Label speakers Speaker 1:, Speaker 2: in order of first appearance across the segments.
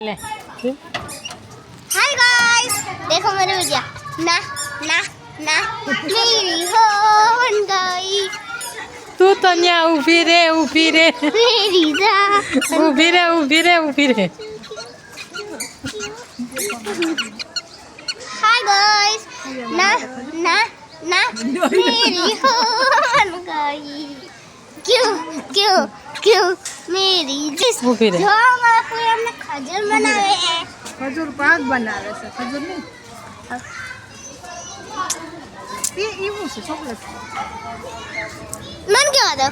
Speaker 1: ले
Speaker 2: hi guys देखो मेरे भैया ना ना ना मेरी होन गई
Speaker 1: तू तो यहाँ ऊभी रे ऊभी रे
Speaker 2: मेरी
Speaker 1: ऊभी रे ऊभी रे ऊभी रे
Speaker 2: हाय गाइस ना ना ना मेरी होन गई क्यों क्यों क्यों કાશ્મીરી જીસ
Speaker 1: ઊભી
Speaker 2: જો મારા કોઈ અમને ખજૂર બનાવે
Speaker 3: ખજૂર પાક બનાવે છે ખજૂર નહીં.
Speaker 2: મન કેવા દો?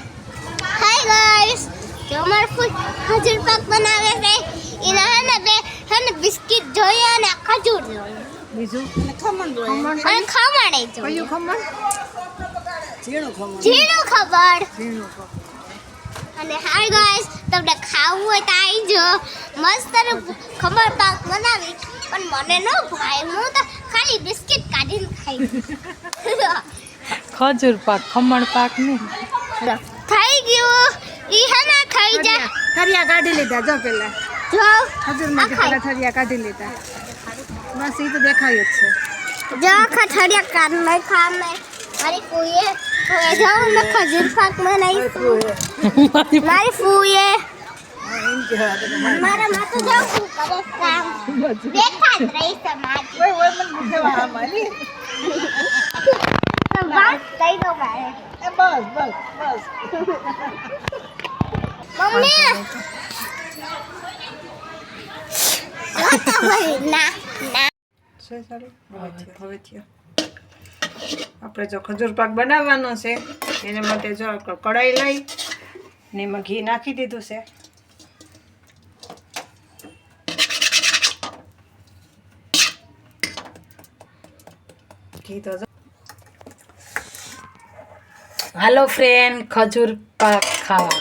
Speaker 2: હાય ગાઈસ જો મારા ફૂલ ખજૂર પાક બનાવે છે એના હે ને બે હે ને બિસ્કિટ જોઈએ અને ખજૂર જોઈએ.
Speaker 3: બીજું? અને ખમણ જોઈએ.
Speaker 2: અને ખમણ જોઈએ.
Speaker 3: કયું ખમણ? ઝીણું ખમણ.
Speaker 2: ઝીણું ખબર
Speaker 3: ઝીણું ખબર
Speaker 2: અને હાય ગાઈસ તમને ખાવું હોય તો આવી જો. મસ્ત ખબર પાક બનાવી. પણ મને ન ભાઈ હું તો ખાલી બિસ્કિટ કાઢીને ખાઈ
Speaker 1: ખજૂર પાક ખમણ પાક ને.
Speaker 2: થઈ ગયું. ઈ હે ને ખાઈ જા
Speaker 3: થરિયા કાઢી લીધા જો પેલા.
Speaker 2: જો ખજૂરમાં
Speaker 3: પેલા થરિયા કાઢી લીધા. બસ ઈ તો દેખાય જ છે.
Speaker 2: જો થરિયા કાન મેં ખા મેં મારી ફૂઈએ ફૂએ જો મેં ખજૂર પાક બનાવી મારી ફૂએ મારા માં તો જાઉં છું. કરે કામ દેખા રહી છે
Speaker 3: ઓય ઓય મને મૂકેવા આમાં
Speaker 2: વાત કહી દો મારે.
Speaker 3: બસ બસ બસ.
Speaker 2: મમ્મી. જો તો ભરી ના ના.
Speaker 3: છે સારું? હવે થયો. આપણે જો ખજૂર પાક બનાવવાનો છે, એને માટે જો કઢાઈ લઈ ને એમાં ઘી નાખી દીધું છે. ઘી તો
Speaker 1: હાલો ફ્રેન્ડ ખજૂર પાક ખાવા.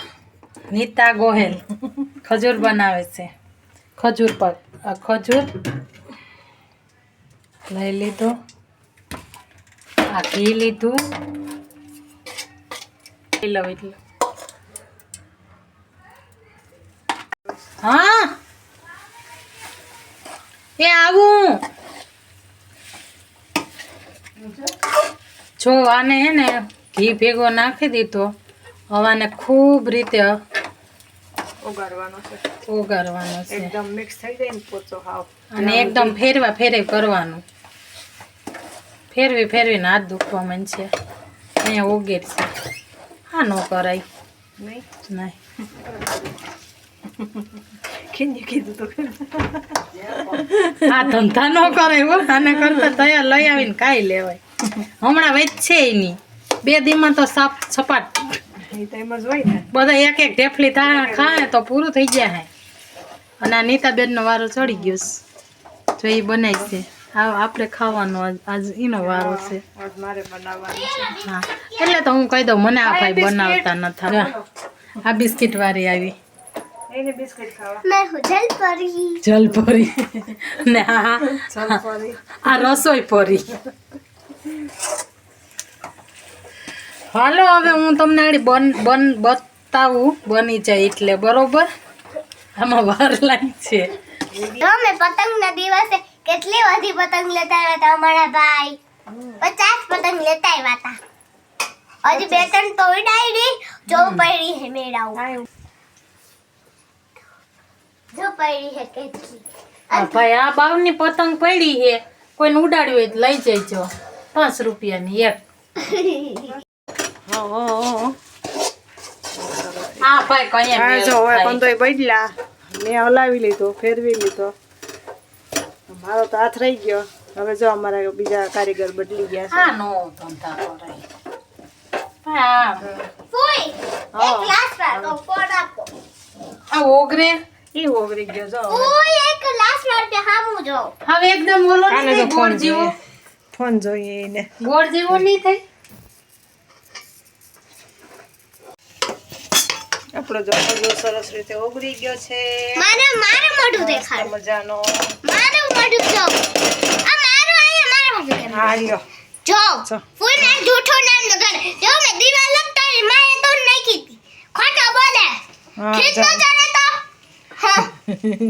Speaker 1: નીતા ગોહેલ ખજૂર બનાવે છે. ખજૂર પાક ખજૂર લઈ લીધો. આ ઘી લીધું લઉં એટલે. હા? એ આવું. જો આને હે ને ઘી ભેગો નાખી દીધો હવાને ખૂબ રીતે
Speaker 3: ઉગાડવાનો છે.
Speaker 1: ઓગાળવાનો છે.
Speaker 3: એકદમ મિક્સ થઈ જાય ને પોચો હાવ.
Speaker 1: અને એકદમ ફેરવા ફેરે કરવાનું. ફેરવી ફેરવીને હાથ દુખવા છે અહીંયા ઓગેર છે. હા ન કરાય.
Speaker 3: નહીં?
Speaker 1: નહીં.
Speaker 3: ખીંજી કીધું તો
Speaker 1: આ ધંધા ન કરાય હો. આને કરતા તૈયાર લઈ આવીને કાંઈ લેવાય. હમણાં વેચશે નહીં બે દીમાં તો સાપ
Speaker 3: ને.
Speaker 1: બધા એક એક ઢેફલી થાય ખાય તો પૂરું થઈ ગયા હે. અને આ નીતાબેનનો વારો ચડી ગયો છે. જો એ બનાવી છે. હા આપણે ખાવાનો આજ એનો વારો છે. હા. એટલે તો હું કહી દઉં મને આ ભાઈ બનાવતા નથી આ બિસ્કિટ વાળી આવી. જલપરી. ને આ રસોઈ પરી. હાલો હવે હું તમને આડી બન બન બતાવું બની જાય એટલે બરોબર? આમાં વાર લાગી છે.
Speaker 2: તમે પતંગના દિવસે કેટલી બધી પતંગ લેતા આવ્યા હતા અમારા ભાઈ? પચાસ પતંગ લેતા આવ્યા હતા. હજી બે ત્રણ તોડાઈ ઉડાડી જો પડી હે મેળાઓ. જો પડી હે કેટલી.
Speaker 1: ભાઈ આ બાવની પતંગ પડી હે કોઈને ઉડાડ્યું હોય લઈ જઈજો પાંચ રૂપિયાની એક. હા ભાઈ કઈ
Speaker 3: હા જો હવે કંદોય બદલા મેં હલાવી લીધો ફેરવી લીધો. મારો તો હાથ રહી ગયો. હવે જો અમારા બીજા કારીગર બદલી ગયા છે.
Speaker 1: હા નો ધંધા
Speaker 2: પર ફોન આપો.
Speaker 1: આ ઓગરે?
Speaker 3: ઈ ઓગળી ગયો જો.
Speaker 2: ફૂઈ એક ગ્લાસ પર હામું જો
Speaker 1: હવે એકદમ ઓલો
Speaker 3: આને
Speaker 1: નહીં
Speaker 3: જો
Speaker 1: થાય, ગોળ
Speaker 3: ફોન
Speaker 1: જેવો?
Speaker 3: જોઈએ. ફોન જોઈએ એને.
Speaker 1: ગોળ જેવો નહીં થાય?
Speaker 3: આપણો જો સરસ રીતે ઓગળી ગયો છે.
Speaker 2: મારે મારે મોઢું દેખાડ.
Speaker 3: મજાનો.
Speaker 2: મારું મોઢું જો. આ મારું અહીંયા મારું.
Speaker 3: હા લ્યો.
Speaker 2: જો. ફૂલ ના જૂઠો નામ નગર જો મે દીવાલ લગતા માએ તો નાખી હતી. ખોટો બોલે.
Speaker 3: હા
Speaker 2: ખીચ તો ચડે તો. હા.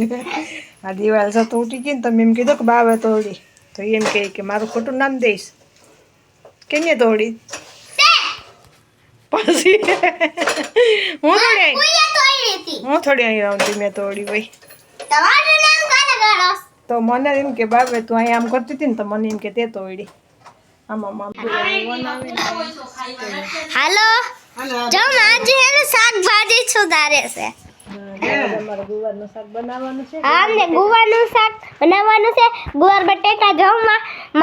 Speaker 3: આ દિવાલ સાથે ઉઠી ગઈ ને તમે એમ કીધું કે બાવે તોડી તો એમ કહે કે મારું ખોટું નામ દઈશ. કેને તોડી પછી હું થોડી હું થોડી અહીં રહું છું મેં તોડી ભાઈ
Speaker 2: તમારું નામ કાલે કરો
Speaker 3: તો મને એમ કે બાબે તું અહીં આમ કરતી હતી ને તો મને એમ કે તે તોડી આમાં આમ
Speaker 2: હાલો. જો માજી હે ને શાકભાજી સુધારે છે.
Speaker 3: ગુવારનું શાક બનાવવાનું છે.
Speaker 2: હા ગુવારનું શાક બનાવવાનું છે. ગુવાર બટેકા જો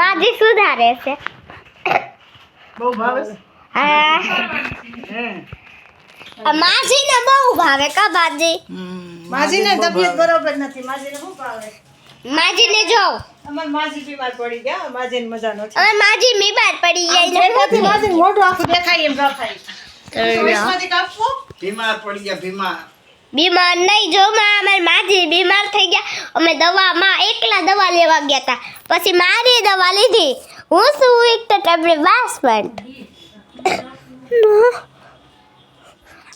Speaker 2: માજી સુધારે છે.
Speaker 3: બહુ ભાવે
Speaker 2: હા. માજીને બહુ ભાવે કા બાજી
Speaker 3: માજીને તબિયત બરોબર નથી. માજીને શું ભાવે?
Speaker 2: માજીને જો
Speaker 3: અમાર માજી બીમાર પડી ગયા માજીને મજા નથી
Speaker 2: હવે માજી બીમાર પડી ગયા
Speaker 3: એટલે માજી મોઢું આખું દેખાય એમ રખાય
Speaker 4: બીમાર પડી ગયા બીમાર.
Speaker 2: બીમાર નહીં જો માં અમાર માજી બીમાર થઈ ગયા. અમે દવામાં એકલા દવા લેવા ગયા હતા પછી મારી દવા લીધી. હું શું એક તો ટેબ્લેટ પણ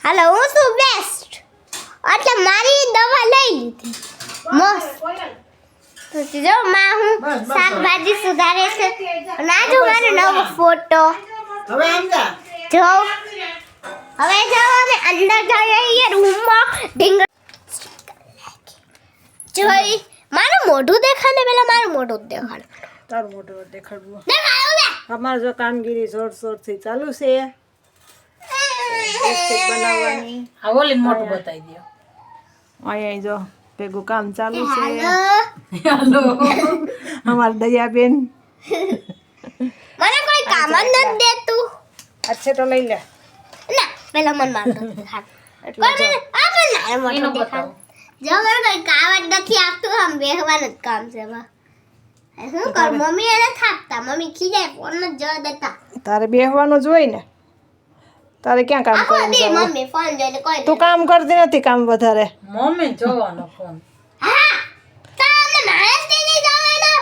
Speaker 2: હાલો હું શું બેસ્ટ એટલે મારી દવા લઈ લીધી. મસ્ત. જો માં હું શાકભાજી સુધારે છે. ના જો મારો નવો ફોટો.
Speaker 4: હવે
Speaker 2: જો. હવે જો અમે અંદર જઈએ રૂમમાં. ઢીંગ જોઈ મારું મોઢું દેખાડે પેલા મારું મોઢું દેખાડે.
Speaker 3: તારું મોઢું દેખાડવું. અમારે જો કામગીરી જોર જોરથી ચાલુ છે. બનાવવાની.
Speaker 1: આ ઓલી મોટું બતાવી દો
Speaker 3: અહીંયા જો. ભેગું કામ ચાલુ છે
Speaker 2: હાલો
Speaker 3: અમાર દયાબેન
Speaker 2: મને કોઈ કામ જ નથી દેતું
Speaker 3: અચ્છે તો લઈ લે
Speaker 2: ના પેલા મન મારતો દેખાડ
Speaker 3: એટલે
Speaker 2: કોઈ આપણે ના
Speaker 1: બતાવો
Speaker 2: દેખાડ જો મને કોઈ કામ જ નથી આપતું આમ બેહવાનું જ કામ છે એમાં શું કર મમ્મી એને થાપતા મમ્મી ખીજાય ફોન જ જવા દેતા
Speaker 3: તારે બેહવાનું જ હોય ને તારે ક્યાં કામ
Speaker 2: આખો
Speaker 3: કરવાનું
Speaker 2: મમ્મી ફોન જોઈને કોઈ
Speaker 3: તું કામ કરતી નથી કામ વધારે.
Speaker 1: મમ્મી જોવાનો ફોન
Speaker 2: હા તો અમને માણસ નહીં જવાનું.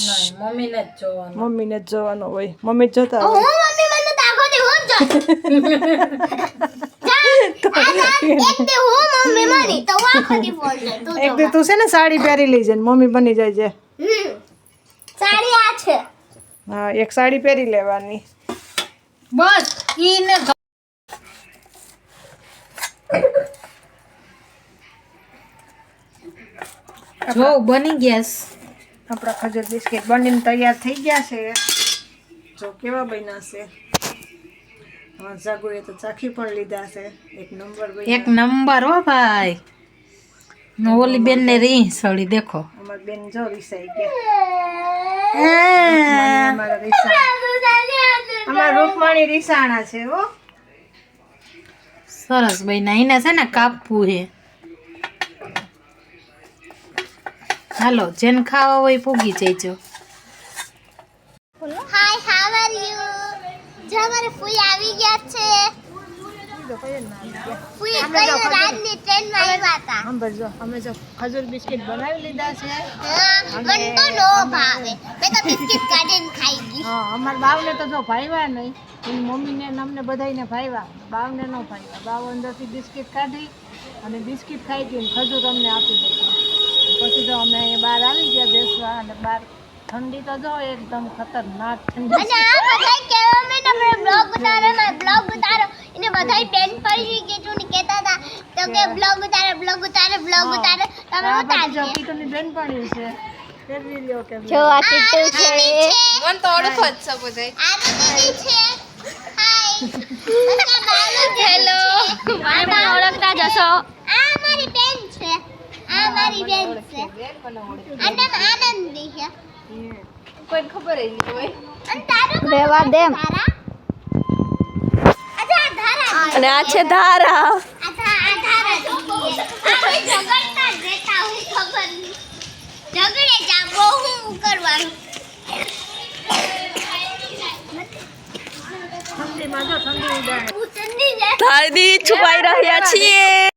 Speaker 1: નહીં મમ્મીને જ જોવાનો.
Speaker 3: મમ્મીને જ જોવાનું હોય. મમ્મી જ જોતા
Speaker 2: હું મમ્મી મને તો આખો દી હું જ જોઉં. જા, આ જા, એક દી હું મમ્મી માની તો હું આખો દી ફોન જોઉં. તું
Speaker 3: એક
Speaker 2: જો
Speaker 3: દી તું છે ને સાડી પહેરી લેજે ને મમ્મી બની જાય છે.
Speaker 2: સાડી આ છે.
Speaker 3: હા એક સાડી પહેરી લેવાની.
Speaker 1: બસ ઈને જ- બની ગયા.
Speaker 3: આપણા ખજૂર બિસ્કિટ બનીને તૈયાર થઈ ગયા છે. જો કેવા બન્યા છે? જાગુએ તો ચાખી પણ લીધા છે. એક નંબર
Speaker 1: એક નંબર હો ભાઈ. ઓલી બેન ને રી સળી દેખો.
Speaker 3: અમાર બેન જો રીસાઈ ગયા. અમારા રૂપમાણી રીસાણા છે હો.
Speaker 1: સરસ ભાઈ ના છે ને કાપવું છે. હાલો, જેન ખાવા હોય પૂગી જઈજો.
Speaker 2: હાય હાવ આર યુ જો અમારે ફૂલ આવી ગયા છે. ફૂઈ કઈ રાતની ટ્રેનમાં આવ્યા હતા
Speaker 3: સાંભળજો અમે જો ખજૂર બિસ્કિટ બનાવી લીધા છે.
Speaker 2: મને તો નો ભાવે. મેં તો બિસ્કિટ કાઢીને ખાઈ ગઈ.
Speaker 3: હા અમારા બાવને તો જો ભાવ્યા નહીં. એની મમ્મીને ને અમને બધાને ભાવ્યા. બાવને ન ભાવ્યા. બાવ અંદરથી બિસ્કિટ કાઢી અને બિસ્કિટ ખાઈ ગયું ખજૂર અમને આપી દીધું. પછી તો અમે બહાર આવી ગયા બેસવા અને બહાર ઠંડી તો જો એકદમ ખતરનાક ઠંડી
Speaker 2: અને આ બધાય કહેવા મેં તમને બ્લોગ ઉતારો માં બ્લોગ ઉતારો એને બધાય બેન પડી કે તું કહેતા હતા તો કે બ્લોગ ઉતારે બ્લોગ ઉતારે બ્લોગ ઉતારે તમે
Speaker 3: જો
Speaker 2: ઉતારજો.
Speaker 3: કીટુની બેનપણી છે. ફેરવી લ્યો કે
Speaker 2: જો આ ટીટુ છે. મન તો ઓળખો જ છે બધાય. આ દીદી છે. હાય. હેલો મને ઓળખતા જશો આ મારી બેન છે. આ મારી બેન છે. અને આનંદી છે. કોઈ ખબર જ નહીં હોય. અને તારું રેવા દેમ તારા?
Speaker 5: અને આ છે ધારા. ધારદી છુપાઈ રહ્યા છીએ.